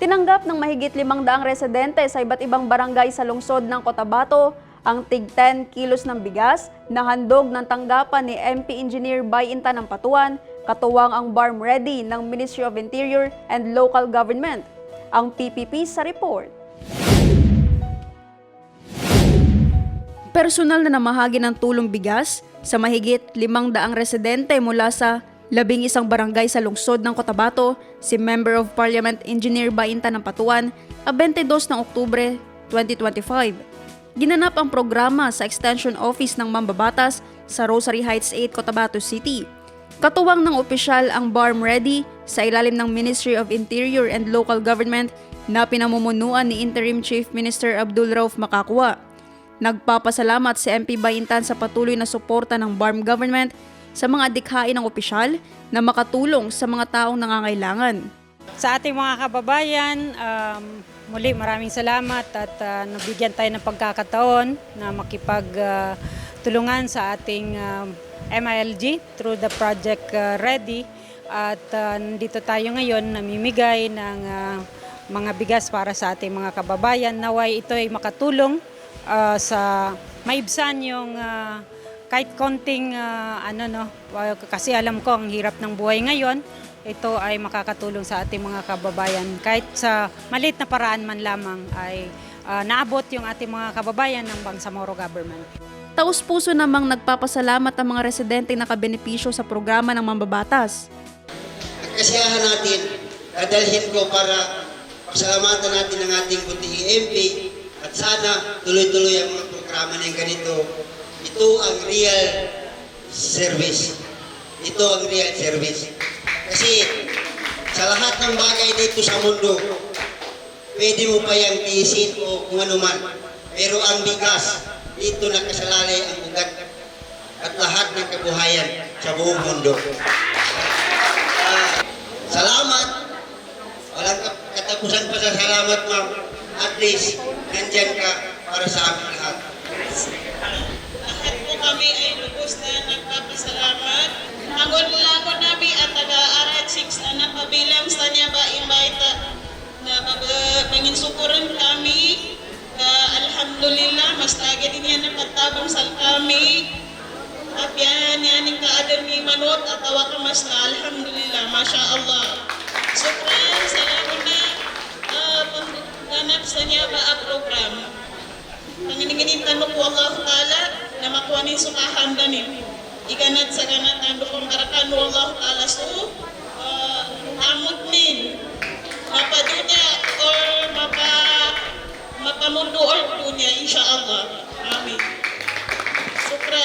Tinanggap ng mahigit limang daang residente sa iba't ibang barangay sa lungsod ng Cotabato ang tig 10 kilos ng bigas na handog ng tanggapan ni MP Engineer Bayinta ng Patuan, katuwang ang Barm Ready ng Ministry of Interior and Local Government. Ang PPP sa report. Personal na namahagi ng tulong bigas sa mahigit limang daang residente mula sa labing isang barangay sa lungsod ng Cotabato, si Member of Parliament Engineer Bainta ng Patuan, a 22 ng Oktubre 2025. Ginanap ang programa sa Extension Office ng Mambabatas sa Rosary Heights 8, Cotabato City. Katuwang ng opisyal ang BARM Ready sa ilalim ng Ministry of Interior and Local Government na pinamumunuan ni Interim Chief Minister Abdul Rauf Makakwa. Nagpapasalamat si MP Bayintan sa patuloy na suporta ng BARM government sa mga adikhain ng opisyal na makatulong sa mga taong nangangailangan. Sa ating mga kababayan, um, muli maraming salamat at uh, nabigyan tayo ng pagkakataon na makipagtulungan sa ating um, MILG through the project uh, Ready. At uh, nandito tayo ngayon namimigay ng uh, mga bigas para sa ating mga kababayan. Naway ito ay makatulong uh, sa maibsan yung uh, kahit konting uh, ano no kasi alam ko ang hirap ng buhay ngayon ito ay makakatulong sa ating mga kababayan kahit sa maliit na paraan man lamang ay uh, naabot yung ating mga kababayan ng Bangsamoro government. Taus puso namang nagpapasalamat ang mga residente nakabenepisyo sa programa ng mambabatas. Kasiyahan natin, dadalhin ko para pasalamatan natin ang ating kunting MP at sana tuloy-tuloy ang mga programa ng ganito. Ito ang real service. Ito ang real service. Kasi sa lahat ng bagay dito sa mundo, pwede mo pa yung tiisin o kung ano man. Pero ang bigas, dito nakasalalay ang ugat at lahat ng kabuhayan sa buong mundo. Ah, salamat. Walang katapusan pa sa salamat, ma'am. At least, nandyan ka para sa amin. Lahat misalnya baik baik mengin syukuran kami ya, alhamdulillah mas din yan ang patabang sa kami. Apian yan ang kaadami manot at awa ka mas? Na alhamdulillah masya Allah. Syukran sa lalo na eh, pangganap sa program. Panginiginin tanong po Allah Ta'ala nama makuha suka sukahan danin. Iganat sa ganatan do kong karakan Allah Ta'ala so puno ay po niya, insya Allah. Amin. Siyempre,